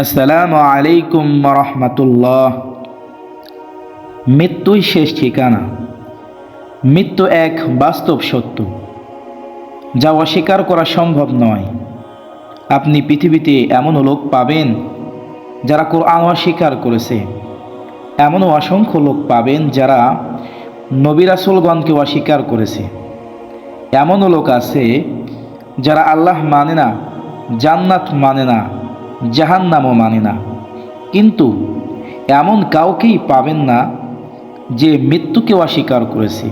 আসসালামু আলাইকুম রহমতুল্লাহ। মৃত্যুই শেষ ঠিকানা। মৃত্যু এক বাস্তব সত্য। যা অস্বীকার করা সম্ভব নয়। আপনি পৃথিবীতে এমনও লোক পাবেন যারা কোরআন অস্বীকার করেছে। এমনও অসংখ্য লোক পাবেন যারা নবিরাসুলগণকে অস্বীকার করেছে। এমনও লোক আছে যারা আল্লাহ মানে না, জান্নাত মানে না। জাহান্নামও মানে না। কিন্তু এমন কাউকেই পাবেন না যে মৃত্যুকে অস্বীকার করেছে।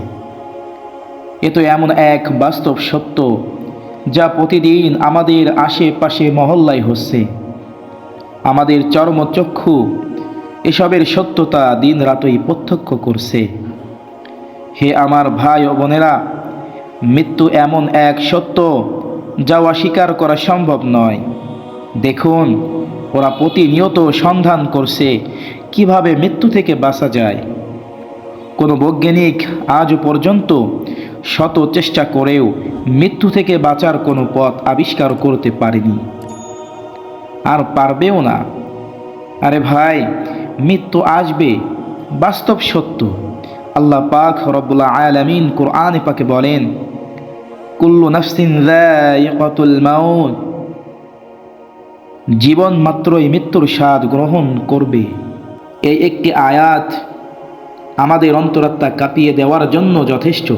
এ তো এমন এক বাস্তব সত্য যা প্রতিদিন আমাদের আশেপাশে মহল্লায় হচ্ছে। আমাদের চর্মচক্ষু এসবের সত্যতা দিন রাতই প্রত্যক্ষ করছে। হে আমার ভাই ও বোনেরা, মৃত্যু এমন এক সত্য যা অস্বীকার করা সম্ভব নয়। দেখুন, ওরা প্রতিনিয়ত সন্ধান করছে, কীভাবে মৃত্যু থেকে বাঁচা যায়। কোনো বৈজ্ঞানিক আজ পর্যন্ত শত চেষ্টা করেও মৃত্যু থেকে বাঁচার কোনো পথ আবিষ্কার করতে পারেনি। আর পারবেও না। আরে ভাই, মৃত্যু আসবে, বাস্তব সত্য। আল্লাহ পাক রব্বুল্লাহ আলামিন কোরআনে পাকে বলেন, কুল্লু নাফসিন মাউত। জীবন মাত্রই মৃত্যুর স্বাদ গ্রহণ করবে। এই একটি আয়াত আমাদের অন্তরাত্মা কাঁপিয়ে দেওয়ার জন্য যথেষ্ট।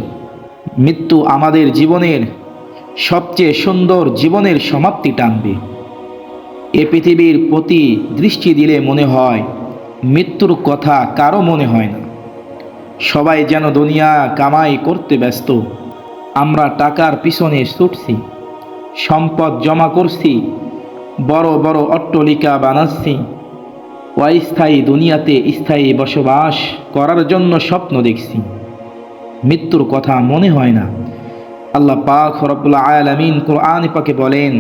মৃত্যু আমাদের জীবনের সবচেয়ে সুন্দর জীবনের সমাপ্তি টানবে। এ পৃথিবীর প্রতি দৃষ্টি দিলে মনে হয়, মৃত্যুর কথা কারও মনে হয় না। সবাই যেন দুনিয়া কামাই করতে ব্যস্ত। আমরা টাকার পিছনে ছুটছি, সম্পদ জমা করছি বড় বড় অট্টলিকা বানাচ্ছি। অস্থায়ী দুনিয়াতে স্থায়ী বসবাস করার জন্য স্বপ্ন দেখছি। মৃত্যুর কথা মনে হয় না। আল্লাহ পাক রব্বুল্লাহ আলামিন কোরআন পাকে বলেন,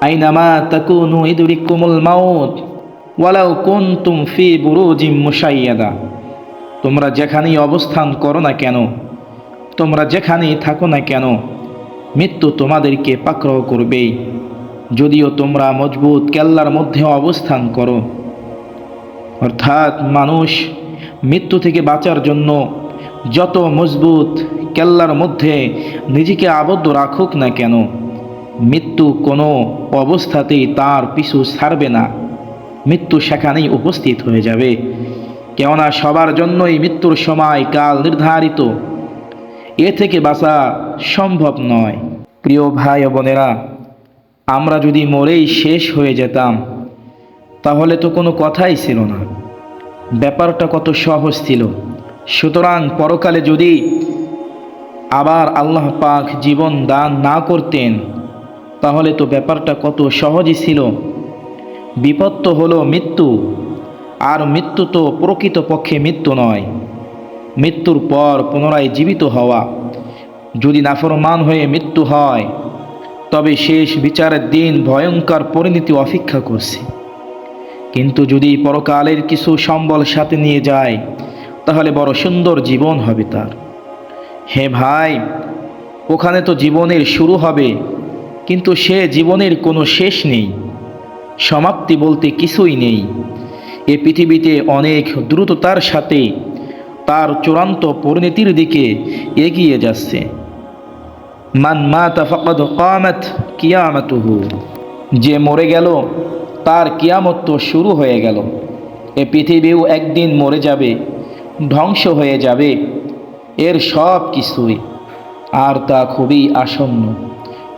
আইনামা তাকুনু ইদরিকুমুল মাউত, ওয়ালাউ কুনতুম ফি বুরুজিম মুশাইয়াদা। তোমরা যেখানেই অবস্থান করো না কেন, তোমরা যেখানেই থাকো না কেন, মৃত্যু তোমাদেরকে পাকড়াও করবেই। যদিও তোমরা মজবুত কেল্লার মধ্যে অবস্থান করো। অর্থাৎ মানুষ মৃত্যু থেকে বাঁচার জন্য যত মজবুত কেল্লার মধ্যে নিজেকে আবদ্ধ রাখুক না কেন, মৃত্যু কোনো অবস্থাতেই তার পিছু ছাড়বে না। মৃত্যু সেখানেই উপস্থিত হয়ে যাবে। কেননা সবার জন্যই মৃত্যুর সময় কাল নির্ধারিত। এ থেকে বাঁচা সম্ভব নয়। প্রিয় ভাই বোনেরা আমরা যদি মরেই শেষ হয়ে যেতাম, তাহলে তো কোনো কথাই ছিল না। ব্যাপারটা কত সহজ ছিল। সুতরাং পরকালে যদি আবার আল্লাহ পাক জীবন দান না করতেন, তাহলে তো ব্যাপারটা কত সহজই ছিল। বিপদ তো হলো মৃত্যু, আর মৃত্যু তো প্রকৃতপক্ষে মৃত্যু নয়। মৃত্যুর পর পুনরায় জীবিত হওয়া। যদি নাফরমান হয়ে মৃত্যু হয় তবে শেষ বিচারের দিন ভয়ঙ্কর পরিণতি অপেক্ষা করছে। কিন্তু যদি পরকালের কিছু সম্বল সাথে নিয়ে যায়, তাহলে বড় সুন্দর জীবন হবে তার। হে ভাই, ওখানে তো জীবনের শুরু হবে, কিন্তু সে জীবনের কোনো শেষ নেই। সমাপ্তি বলতে কিছুই নেই। এ পৃথিবীতে অনেক দ্রুততার সাথে তার চূড়ান্ত পরিণতির দিকে এগিয়ে যাচ্ছে। মান মাতা ফকদ কামাত কিয়ামতুহু। যে মরে গেল, তার কিয়ামত তো শুরু হয়ে গেল। এ পৃথিবীও একদিন মরে যাবে, ধ্বংস হয়ে যাবে। এর সব কিছুই। আর তা খুবই আসন্ন।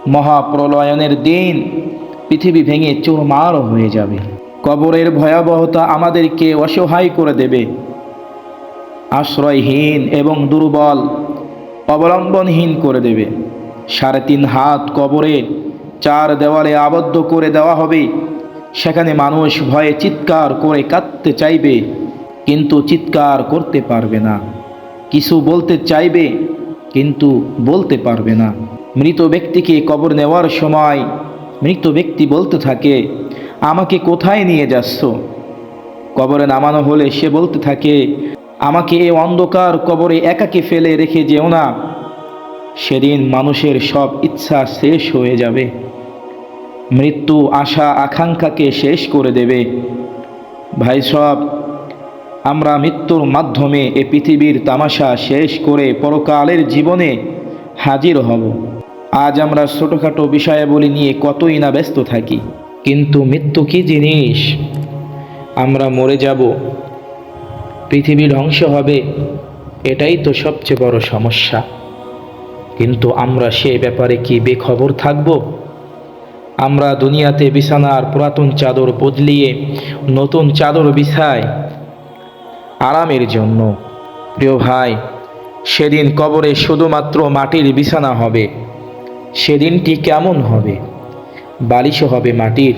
মহাপ্রলয়নের দিন পৃথিবী ভেঙে চুরমার হয়ে যাবে। কবরের ভয়াবহতা আমাদেরকে অসহায় করে দেবে। আশ্রয়হীন এবং দুর্বল, অবলম্বনহীন করে দেবে। সাড়ে তিন হাত কবরে চার দেওয়ালে আবদ্ধ করে দেওয়া হবে। সেখানে মানুষ ভয়ে চিৎকার করে কাঁদতে চাইবে, কিন্তু চিৎকার করতে পারবে না। কিছু বলতে চাইবে, কিন্তু বলতে পারবে না। মৃত ব্যক্তিকে কবর নেওয়ার সময় মৃত ব্যক্তি বলতে থাকে, আমাকে কোথায় নিয়ে যাচ্ছ? কবরে নামানো হলে সে বলতে থাকে, আমাকে এ অন্ধকার কবরে একাকে ফেলে রেখে যেও না। সেদিন মানুষের সব ইচ্ছা শেষ হয়ে যাবে। মৃত্যু আশা আকাঙ্ক্ষাকে শেষ করে দেবে। ভাই সব, আমরা মৃত্যুর মাধ্যমে এ পৃথিবীর তামাশা শেষ করে পরকালের জীবনে হাজির হব। আজ আমরা ছোটোখাটো বিষয়াবলী নিয়ে কতই না ব্যস্ত থাকি। কিন্তু মৃত্যু কি জিনিস? আমরা মরে যাব। পৃথিবী ধ্বংস হবে। এটাই তো সবচেয়ে বড় সমস্যা। কিন্তু আমরা সে ব্যাপারে কি বেখবর থাকব? আমরা দুনিয়াতে বিছানার পুরাতন চাদর বদলিয়ে নতুন চাদর বিছাই আরামের জন্য। প্রিয় ভাই, সেদিন কবরে শুধুমাত্র মাটির বিছানা হবে। সেদিনটি কেমন হবে? বালিশও হবে মাটির।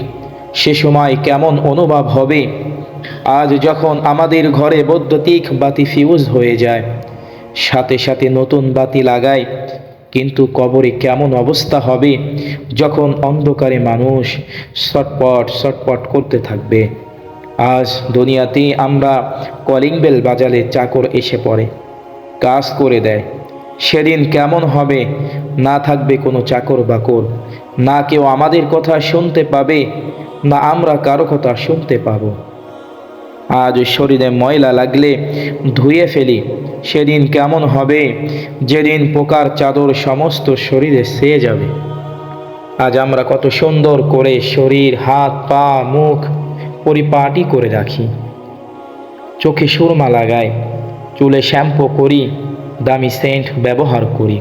সে সময় কেমন অনুভব হবে? আজ যখন আমাদের ঘরে বৈদ্যুতিক বাতি ফিউজ হয়ে যায়, সাথে সাথে নতুন বাতি লাগায় কিন্তু কবরে কেমন অবস্থা হবে? যখন অন্ধকারে মানুষ ছটপট ছটপট করতে থাকবে। আজ দুনিয়াতে আমরা কলিং বেল বাজালে চাকর এসে পড়ে, কাজ করে দেয়। সেদিন কেমন হবে? না থাকবে কোনো চাকর বাকর, না কেউ আমাদের কথা শুনতে পাবে, না আমরা কারও কথা শুনতে পাবো। আজ শরীরে ময়লা লাগলে ধুয়ে ফেলি। সেদিন কেমন হবে? যেদিন পোকার চাদর সমস্ত শরীরে সেয়ে যাবে। আজ আমরা কত সুন্দর করে শরীর, হাত, পা, মুখ পরিপাটি করে রাখি। চোখে সুরমা লাগাই, চুলে শ্যাম্পু করি, দামি সেন্ট ব্যবহার করি।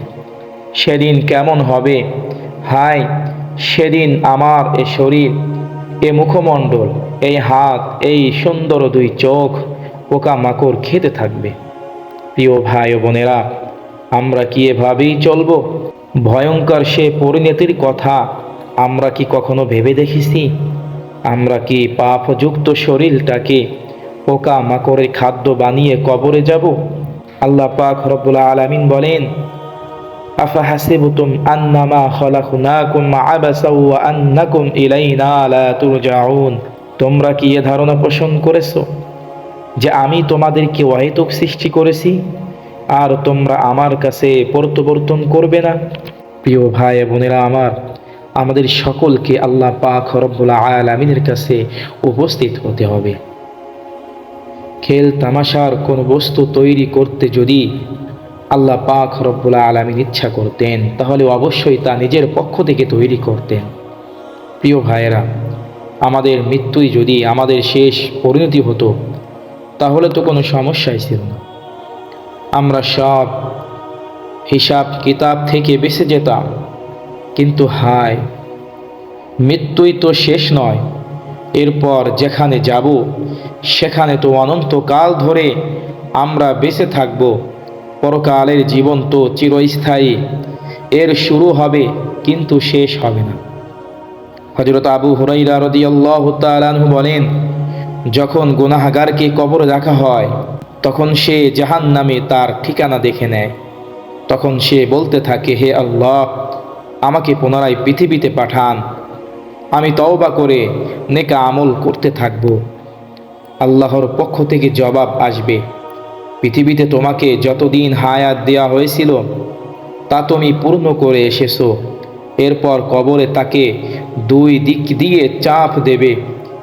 সেদিন কেমন হবে? হাই সেদিন আমার এ শরীর এ মুখমণ্ডল, এই হাত, এই সুন্দর দুই চোখ পোকামাকড় খেতে থাকবে। প্রিয় ভাই ও বোনেরা, আমরা কি এভাবেই চলব? ভয়ঙ্কর সে পরিণতির কথা আমরা কি কখনো ভেবে দেখেছি? আমরা কি পাপযুক্ত শরীরটাকে পোকা মাকড়ের খাদ্য বানিয়ে কবরে যাব? আল্লাহ পাক রব্বুল আলামিন বলেন আন্নামা আবাসা তোমরা কি এ ধারণা পোষণ করেছ যে আমি তোমাদেরকে অহেতুক সৃষ্টি করেছি আর তোমরা আমার কাছে প্রত্যাবর্তন করবে না? প্রিয় ভাই বোনেরা আমার, আমাদের সকলকে আল্লাহ পাক রব্বুল আলামিনের কাছে উপস্থিত হতে হবে। খেল তামাশার কোন বস্তু তৈরি করতে যদি আল্লাহ পাক রব্বুল আলমিন ইচ্ছা করতেন, তাহলে অবশ্যই তা নিজের পক্ষ থেকে তৈরি করতেন। প্রিয় ভাইয়েরা, আমাদের মৃত্যুই যদি আমাদের শেষ পরিণতি হতো, তাহলে তো কোনো সমস্যাই ছিল না। আমরা সব হিসাব কিতাব থেকে বেঁচে যেতাম, কিন্তু হায়, মৃত্যুই তো শেষ নয়। এরপর যেখানে যাব, সেখানে তো অনন্তকাল ধরে আমরা বেঁচে থাকব। পরকালের জীবন তো চিরস্থায়ী। এর শুরু হবে, কিন্তু শেষ হবে না। হজরত আবু হুরাইরা রদিয়াল্লাহ বলেন, যখন গুনাহাগারকে কবরে রাখা হয়, তখন সে জাহান নামে তার ঠিকানা দেখে নেয়। তখন সে বলতে থাকে, হে আল্লাহ, আমাকে পুনরায় পৃথিবীতে পাঠান। আমি তওবা করে নেকা আমল করতে থাকব। আল্লাহর পক্ষ থেকে জবাব আসবে। পৃথিবীতে তোমাকে যতদিন হায়াত দেয়া হয়েছিল, তা তুমি পূর্ণ করে এসেছ। এরপর কবরে তাকে দুই দিক দিয়ে চাপ দেবে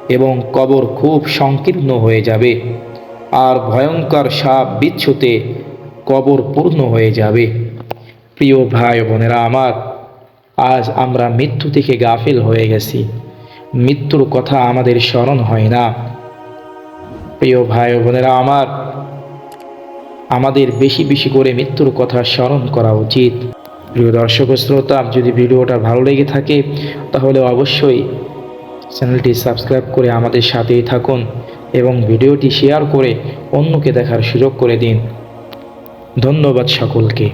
এবং কবর খুব সংকীর্ণ হয়ে যাবে আর ভয়ঙ্কর সাপ বিচ্ছুতে কবর পূর্ণ হয়ে যাবে। প্রিয় ভাই বোনেরা আমার, আজ আমরা মৃত্যু থেকে গাফিল হয়ে গেছি। মৃত্যুর কথা আমাদের স্মরণ হয় না। প্রিয় ভাই বোনেরা আমার আমাদের বেশি বেশি করে মৃত্যুর কথা স্মরণ করা উচিত। প্রিয় দর্শক শ্রোতা যদি ভিডিওটা ভালো লেগে থাকে, তাহলে অবশ্যই চ্যানেলটি সাবস্ক্রাইব করে আমাদের সাথেই থাকুন এবং ভিডিওটি শেয়ার করে অন্যকে দেখার সুযোগ করে দিন। ধন্যবাদ সকলকে।